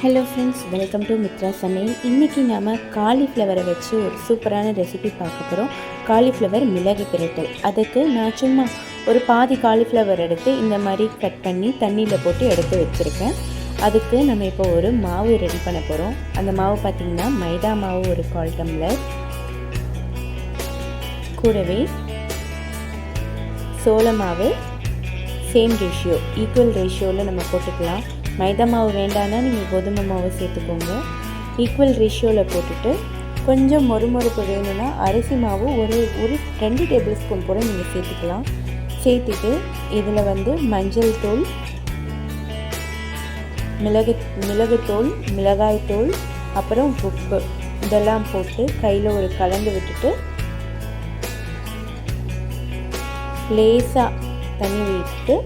Hello friends welcome to Mithra சமையல் இன்றைக்கி நாம் காலிஃப்ளவரை வச்சு ஒரு சூப்பரான ரெசிபி பார்க்க போகிறோம் காலிஃப்ளவர் மிளகு பிரட்டல் அதுக்கு நான் சும்மா ஒரு பாதி காலிஃப்ளவர் எடுத்து இந்த மாதிரி கட் பண்ணி தண்ணியில் போட்டு எடுத்து வச்சுருக்கேன். அதுக்கு நம்ம இப்போ ஒரு மாவு ரெடி பண்ண போகிறோம் அந்த மாவு பார்த்திங்கன்னா மைதா மாவு ஒரு கால் டம்ளர். கூடவே சோள மாவு சேம் ரேஷியோ ஈக்குவல் ரேஷியோவில் நம்ம போட்டுக்கலாம். மைதா மாவு வேண்டாம்னா நீங்கள் கோதுமை மாவு சேர்த்துக்கோங்க. ஈக்குவல் ரேஷியோவில் போட்டுட்டு கொஞ்சம் மொறுமொறுப்பு வேணும்னா அரிசி மாவு ஒரு ஒரு ரெண்டு டேபிள் ஸ்பூன் கூட நீங்கள் சேர்த்துக்கலாம். சேர்த்துட்டு இதில் வந்து மஞ்சள் தூள் மிளகு மிளகுத்தூள் மிளகாய்த்தூள் அப்புறம் உப்பு இதெல்லாம் போட்டு கையில் ஒரு கலந்து விட்டுட்டு லேசாக தண்ணி விட்டு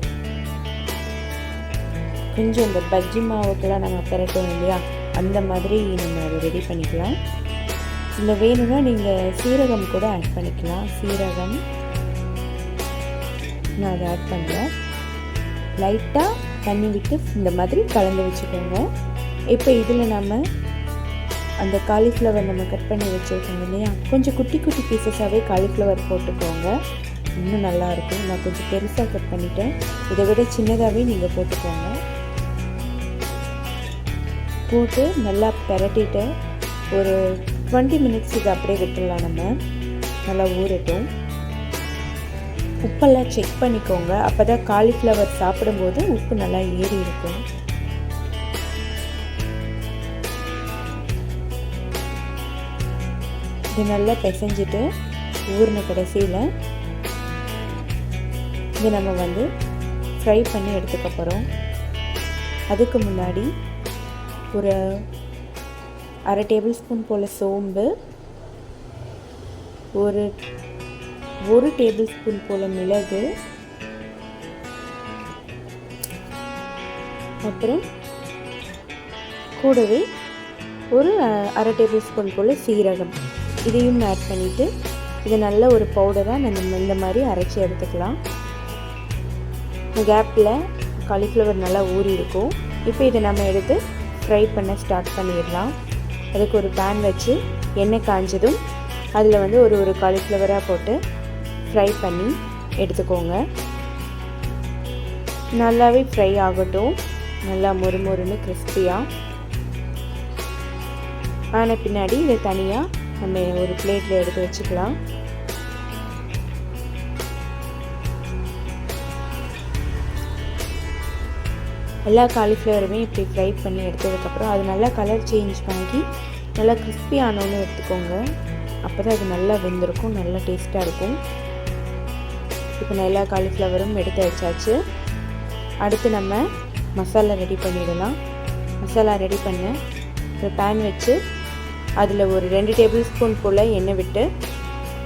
கொஞ்சம் இந்த பஜ்ஜி மாவுக்கெல்லாம் நம்ம பெரட்டோம் இல்லையா? அந்த மாதிரி நம்ம அதை ரெடி பண்ணிக்கலாம். இல்லை வேணும்னா நீங்கள் சீரகம் கூட ஆட் பண்ணிக்கலாம். சீரகம். நான் அதை ஆட் பண்ணுறேன் லைட்டாக தண்ணி விட்டு இந்த மாதிரி கலந்து வச்சுக்கோங்க. இப்போ இதில் நம்ம அந்த காலிஃப்ளவர் நம்ம கட் பண்ணி வச்சுருக்கோம் இல்லையா? கொஞ்சம் குட்டி குட்டி பீசஸாகவே காலிஃப்ளவர் போட்டுக்கோங்க. இன்னும் நல்லாயிருக்கும் நான் கொஞ்சம் பெருசாக கட் பண்ணிட்டேன். இதை விட சின்னதாகவே நீங்கள் போட்டுக்கோங்க. போட்டு நல்லா பெரட்டிட்டு ஒரு டுவெண்ட்டி மினிட்ஸ் இதை அப்படியே விட்டுடலாம் நம்ம. நல்லா ஊறட்டும். உப்பெல்லாம் செக் பண்ணிக்கோங்க. அப்போ தான் காலிஃப்ளவர் சாப்பிடும்போது உப்பு நல்லா ஏறி இருக்கும். இது நல்லா பிசைஞ்சிட்டு ஊறின கடைசியில் இது நம்ம வந்து ஃப்ரை பண்ணி எடுத்துக்க போகிறோம் அதுக்கு முன்னாடி ஒரு அரை டேபிள் ஸ்பூன் போல் சோம்பு ஒரு ஒரு டேபிள் ஸ்பூன் போல் மிளகு அப்புறம் கூடவே ஒரு அரை டேபிள் ஸ்பூன் போல் சீரகம். இதையும் ஆட் பண்ணிவிட்டு இது நல்ல ஒரு பவுடராக நம்ம இந்த மாதிரி அரைச்சி எடுத்துக்கலாம். கேப்பில் காலிஃப்ளவர் நல்லா ஊறி இருக்கும் இப்போ இதை நம்ம எடுத்து ஃப்ரை பண்ண ஸ்டார்ட் பண்ணிடலாம். அதுக்கு ஒரு பேன் வச்சு எண்ணெய் காஞ்சதும் அதில் வந்து ஒரு ஒரு காலிஃப்ளவராக போட்டு ஃப்ரை பண்ணி எடுத்துக்கோங்க. நல்லாவே ஃப்ரை ஆகட்டும். நல்லா மொறு மொறுன்னு கிறிஸ்பியாக ஆன பின்னாடி இதை தனியாக நம்ம ஒரு பிளேட்டில் எடுத்து வச்சுக்கலாம். எல்லா காலிஃப்ளவருமே இப்படி ஃப்ரை பண்ணி எடுத்ததுக்கப்புறம் அது நல்லா கலர் சேஞ்ச் பண்ணி நல்லா கிறிஸ்பி ஆனோன்னு எடுத்துக்கோங்க. அப்போ தான் அது நல்லா வெந்திருக்கும் நல்லா டேஸ்ட்டாக இருக்கும். இப்போ நான் எல்லா காலிஃப்ளவரும் எடுத்து வச்சாச்சு. அடுத்து நம்ம மசாலா ரெடி பண்ணிடலாம். மசாலா ரெடி பண்ண ஒரு பேன் வச்சு அதில் ஒரு ரெண்டு டேபிள் ஸ்பூன் போல் எண்ணெய் விட்டு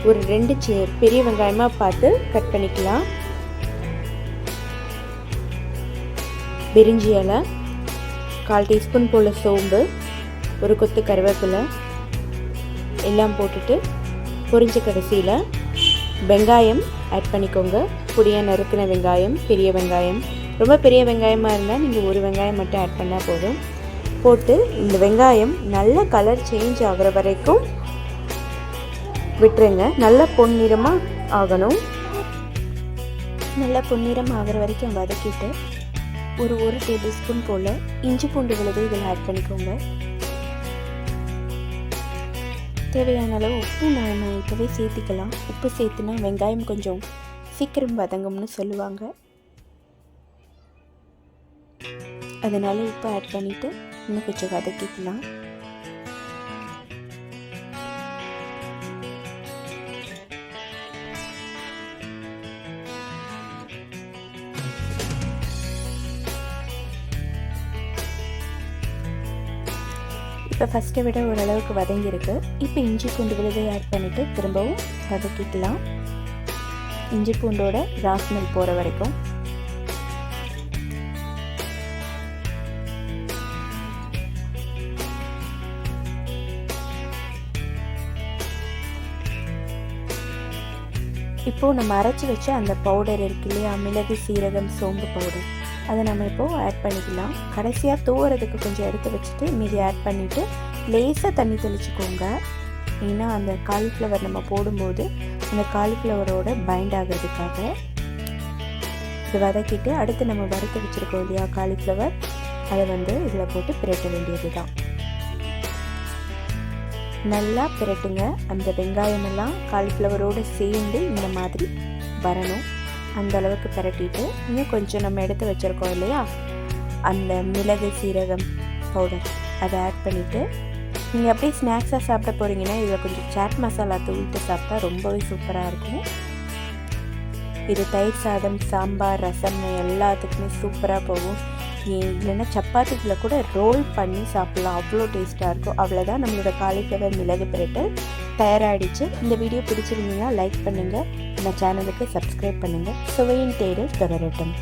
ஒரு ரெண்டு சே பெரிய வெங்காயமாக பார்த்து கட் பண்ணிக்கலாம். பிரிஞ்சி இலை கால் டீஸ்பூன் போல் சோம்பு ஒரு கொத்து கருவேப்பிலை எல்லாம் போட்டுட்டு பொரிஞ்ச கடைசியில் வெங்காயம் ஆட் பண்ணிக்கோங்க. பொடியாக நறுக்கின வெங்காயம் பெரிய வெங்காயம். ரொம்ப பெரிய வெங்காயமாக இருந்தால் நீங்கள் ஒரு வெங்காயம் மட்டும் ஆட் பண்ணால் போதும். போட்டு இந்த வெங்காயம் நல்ல கலர் சேஞ்ச் ஆகிற வரைக்கும் விட்டுருங்க. நல்ல பொன்னிறமாக ஆகணும். நல்ல பொன்னிறம் ஆகிற வரைக்கும் வதக்கிட்டு ஒரு ஒரு டேபிள் ஸ்பூன் போல் இஞ்சி பூண்டு விழுது இதில் ஆட் பண்ணிக்கோங்க. தேவையான அளவு உப்பு நம்ம இப்போவே சேர்த்திக்கலாம். உப்பு சேர்த்துனா வெங்காயம் கொஞ்சம் சீக்கிரம் வதங்கும்னு சொல்லுவாங்க. அதனால் உப்பு ஆட் பண்ணிவிட்டு இன்னும் கொஞ்சம் வதக்கிக்கலாம். இப்போ ஃபஸ்ட்டை விட ஓரளவுக்கு வதங்கியிருக்கு. இப்போ இஞ்சி பூண்டு விழுதை ஆட் பண்ணிவிட்டு திரும்பவும் வதக்கிக்கலாம். இஞ்சி பூண்டோட ராஸ்மெல் போகிற வரைக்கும். இப்போது நம்ம அரைச்சி வச்ச அந்த பவுடர் இருக்கு இல்லையா? மிளகு சீரகம் சோம்பு பவுடர் அதை நம்ம இப்போது ஆட் பண்ணிக்கலாம். கடைசியாக தூவுறதுக்கு கொஞ்சம் எடுத்து வச்சுட்டு மீதி ஆட் பண்ணிவிட்டு லேசாக தண்ணி தெளிச்சுக்கோங்க. ஏன்னா அந்த காலிஃப்ளவர் நம்ம போடும்போது அந்த காலிஃப்ளவரோட பைண்ட் ஆகிறதுக்காக இது வதக்கிட்டு அடுத்து நம்ம வறுத்து வச்சுருக்கோம் இல்லையா காலிஃப்ளவர் அதை வந்து இதில் போட்டு பிரட்ட வேண்டியது தான் நல்லா பிரட்டுங்க. அந்த வெங்காயமெல்லாம் காலிஃப்ளவரோடு சேர்ந்து இந்த மாதிரி வரணும். அந்த அளவுக்கு பிரட்டிட்டு இன்னும் கொஞ்சம் நம்ம எடுத்து வச்சுருக்கோம் இல்லையா? அந்த மிளகு சீரகம் பவுடர் அதை ஆட் பண்ணிவிட்டு நீங்கள் அப்படியே ஸ்நாக்ஸாக சாப்பிட போகிறீங்கன்னா இதில் கொஞ்சம் சாட் மசாலா தூவிட்டு சாப்பிட்டா ரொம்பவே சூப்பராக இருக்கும். இது தயிர் சாதம் சாம்பார் ரசம் எல்லாத்துக்குமே சூப்பராக போகும். இல்லைன்னா சப்பாத்திக்குள்ள கூட ரோல் பண்ணி சாப்பிட்லாம். அவ்வளோ டேஸ்ட்டாக இருக்கும். அவ்வளோதான் நம்மளோட காலிஃப்ளவர் மிளகு பிரட்டு. தயாராகிடுச்சு இந்த வீடியோ பிடிச்சிருந்தீங்கன்னா லைக் பண்ணுங்கள் நம்ம சேனலுக்கு சப்ஸ்கிரைப் பண்ணுங்கள் சுவையின் தேடல் தொடரட்டும்.